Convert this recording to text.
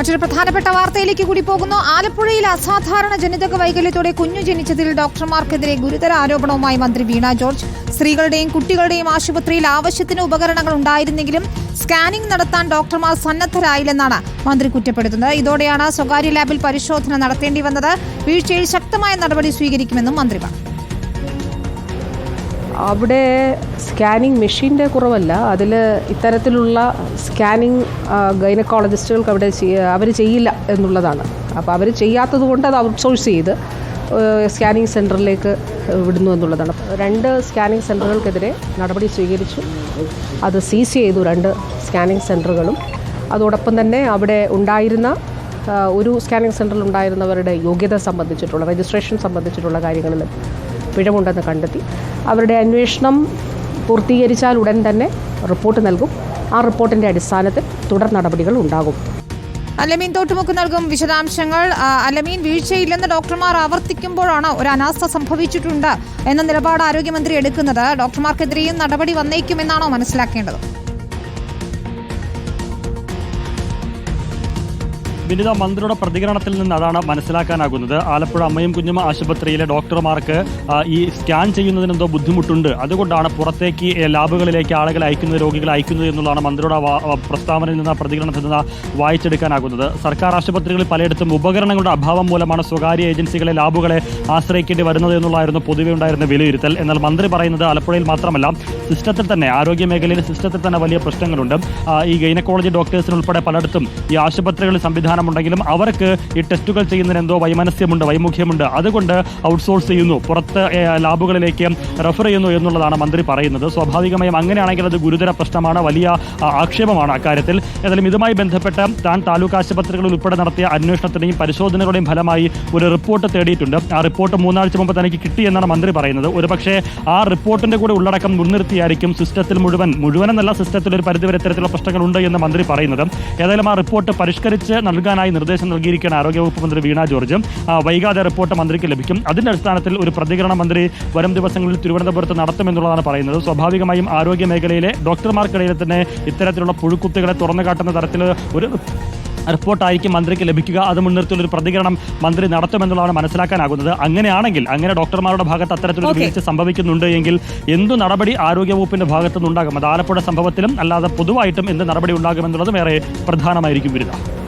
മറ്റൊരു പ്രധാനപ്പെട്ട വാർത്തയിലേക്ക് കൂടി പോകുന്നു. ആലപ്പുഴയിൽ അസാധാരണ ജനിതക വൈകല്യത്തോടെ കുഞ്ഞു ജനിച്ചതിൽ ഡോക്ടർമാർക്കെതിരെ ഗുരുതര ആരോപണവുമായി മന്ത്രി വീണ ജോർജ്. സ്ത്രീകളുടെയും കുട്ടികളുടെയും ആശുപത്രിയിൽ ആവശ്യത്തിന് ഉപകരണങ്ങൾ ഉണ്ടായിരുന്നെങ്കിലും സ്കാനിംഗ് നടത്താൻ ഡോക്ടർമാർ സന്നദ്ധരായില്ലെന്നാണ് മന്ത്രി കുറ്റപ്പെടുത്തുന്നത്. ഇതോടെയാണ് സ്വകാര്യ ലാബിൽ പരിശോധന നടത്തേണ്ടി വന്നത്. വീഴ്ചയിൽ ശക്തമായ നടപടി സ്വീകരിക്കുമെന്നും മന്ത്രി പറഞ്ഞു. അവിടെ സ്കാനിങ് മെഷീന്റെ കുറവല്ല. അതിൽ ഇത്തരത്തിലുള്ള സ്കാനിങ് ഗൈനക്കോളജിസ്റ്റുകൾക്ക് അവിടെ അവർ ചെയ്യില്ല എന്നുള്ളതാണ്. അപ്പോൾ അവർ ചെയ്യാത്തത് കൊണ്ട് അത് ഔട്ട്സോഴ്സ് ചെയ്ത് സ്കാനിങ് സെന്ററിലേക്ക് വിടുന്നു എന്നുള്ളതാണ്. രണ്ട് സ്കാനിങ് സെന്ററുകൾക്കെതിരെ നടപടി സ്വീകരിച്ചു. അത് സീസ് ചെയ്തു രണ്ട് സ്കാനിങ് സെന്ററുകളും അതോടൊപ്പം തന്നെ അവിടെ ഉണ്ടായിരുന്ന ഒരു സ്കാനിങ് സെന്ററിൽ ഉണ്ടായിരുന്നവരുടെ യോഗ്യത സംബന്ധിച്ചിട്ടുള്ള രജിസ്ട്രേഷൻ സംബന്ധിച്ചിട്ടുള്ള കാര്യങ്ങളിൽ പിഴവുണ്ടെന്ന് കണ്ടെത്തി. അവരുടെ അന്വേഷണം പൂർത്തീകരിച്ചാൽ ഉടൻ തന്നെ റിപ്പോർട്ട് നൽകും. ആ റിപ്പോർട്ടിന്റെ അടിസ്ഥാനത്തിൽ തുടർ നടപടികൾ ഉണ്ടാകും. അലമീൻ തോട്ടുമുക്ക് നൽകും വിശദാംശങ്ങൾ. അലമീൻ വീഴ്ചയില്ലെന്ന് ഡോക്ടർമാർ ആവർത്തിക്കുമ്പോഴാണ് ഒരു അനാസ്ഥ സംഭവിച്ചിട്ടുണ്ട് എന്ന നിലപാട് ആരോഗ്യമന്ത്രി എടുക്കുന്നത്. ഡോക്ടർമാർക്കെതിരെയും നടപടി വന്നേക്കുമെന്നാണോ മനസ്സിലാക്കേണ്ടത്? വിനിത മന്ത്രിയുടെ പ്രതികരണത്തിൽ നിന്ന് അതാണ് മനസ്സിലാക്കാനാകുന്നത്. ആലപ്പുഴ അമ്മയും കുഞ്ഞും ആശുപത്രിയിലെ ഡോക്ടർമാർക്ക് ഈ സ്കാൻ ചെയ്യുന്നതിന് എന്തോ ബുദ്ധിമുട്ടുണ്ട്. അതുകൊണ്ടാണ് പുറത്തേക്ക് ലാബുകളിലേക്ക് ആളുകളെ അയക്കുന്നത് രോഗികളെ അയക്കുന്നത് എന്നുള്ളതാണ് മന്ത്രിയുടെ പ്രസ്താവനയിൽ നിന്ന് പ്രതികരണത്തിൽ നിന്ന് വായിച്ചെടുക്കാനാകുന്നത്. സർക്കാർ ആശുപത്രികളിൽ പലയിടത്തും ഉപകരണങ്ങളുടെ അഭാവം മൂലമാണ് സ്വകാര്യ ഏജൻസികളെ ലാബുകളെ ആശ്രയിക്കേണ്ടി വരുന്നത് എന്നുള്ളതായിരുന്നു പൊതുവെ ഉണ്ടായിരുന്ന വിലയിരുത്തൽ. എന്നാൽ മന്ത്രി പറയുന്നത് ആലപ്പുഴയിൽ മാത്രമല്ല സിസ്റ്റത്തിൽ തന്നെ ആരോഗ്യ മേഖലയിൽ സിസ്റ്റത്തിൽ തന്നെ വലിയ പ്രശ്നങ്ങളുണ്ട്. ഈ ഗൈനക്കോളജി ഡോക്ടേഴ്സിനുൾപ്പെടെ പലയിടത്തും ഈ ആശുപത്രികളിൽ സംവിധാനമുണ്ടെങ്കിലും അവർക്ക് ഈ ടെസ്റ്റുകൾ ചെയ്യുന്നതിന് എന്തോ വൈമനസ്യമുണ്ട് വൈമുഖ്യമുണ്ട്. അതുകൊണ്ട് ഔട്ട്സോഴ്സ് ചെയ്യുന്നു. പുറത്ത് ലാബുകളിലേക്ക് റെഫർ ചെയ്യുന്നു എന്നുള്ളതാണ് മന്ത്രി പറയുന്നത്. സ്വാഭാവികമായും അങ്ങനെയാണെങ്കിൽ അത് ഗുരുതര പ്രശ്നമാണ് വലിയ ആക്ഷേപമാണ് അക്കാര്യത്തിൽ. ഏതായാലും ഇതുമായി ബന്ധപ്പെട്ട് താൻ താലൂക്ക് ആശുപത്രികളിൽ ഉൾപ്പെടെ നടത്തിയ അന്വേഷണത്തിന്റെയും പരിശോധനകളുടെയും ഫലമായി ഒരു റിപ്പോർട്ട് തേടിയിട്ടുണ്ട്. ആ റിപ്പോർട്ട് മൂന്നാഴ്ച മുമ്പ് തനിക്ക് കിട്ടിയെന്നാണ് മന്ത്രി പറയുന്നത്. ഒരുപക്ഷേ ആ റിപ്പോർട്ടിന്റെ കൂടെ ഉള്ളടക്കം മുൻനിർത്തിയായിരിക്കും സിസ്റ്റത്തിൽ മുഴുവൻ മുഴുവനെന്നല്ല സിസ്റ്റത്തിൽ ഒരു പരിധിവരെ ഇത്തരത്തിലുള്ള പ്രശ്നങ്ങളുണ്ട് എന്ന് മന്ത്രി പറയുന്നത്. ഏതായാലും ആ റിപ്പോർട്ട് പരിഷ്കരിച്ച് നൽകാനായി നിർദ്ദേശം നൽകിയിരിക്കുകയാണ് ആരോഗ്യവകുപ്പ് മന്ത്രി വീണ ജോർജ്. വൈകാതെ റിപ്പോർട്ട് മന്ത്രിക്ക് ലഭിക്കും. അതിന്റെ അടിസ്ഥാനത്തിൽ ഒരു പ്രതികരണം മന്ത്രി വരും ദിവസങ്ങളിൽ തിരുവനന്തപുരത്ത് നടത്തുമെന്നുള്ളതാണ് പറയുന്നത്. സ്വാഭാവികമായും ആരോഗ്യ മേഖലയിലെ ഡോക്ടർമാർക്കിടയിൽ തന്നെ ഇത്തരത്തിലുള്ള പുഴുക്കുത്തുകളെ തുറന്നു കാട്ടുന്ന തരത്തിൽ ഒരു റിപ്പോർട്ടായിരിക്കും മന്ത്രിക്ക് ലഭിക്കുക. അത് മുൻനിർത്തിയുള്ള ഒരു പ്രതികരണം മന്ത്രി നടത്തുമെന്നുള്ളതാണ് മനസ്സിലാക്കാനാകുന്നത്. അങ്ങനെയാണെങ്കിൽ അങ്ങനെ ഡോക്ടർമാരുടെ ഭാഗത്ത് അത്തരത്തിലൊരു വീഴ്ച സംഭവിക്കുന്നുണ്ട് എങ്കിൽ എന്തു നടപടി ആരോഗ്യവകുപ്പിന്റെ ഭാഗത്തുനിന്നുണ്ടാകും? അത് ആലപ്പുഴ സംഭവത്തിലും അല്ലാതെ പൊതുവായിട്ടും എന്ത് നടപടി ഉണ്ടാകുമെന്നുള്ളതും ഏറെ പ്രധാനമായിരിക്കും വരുന്നത്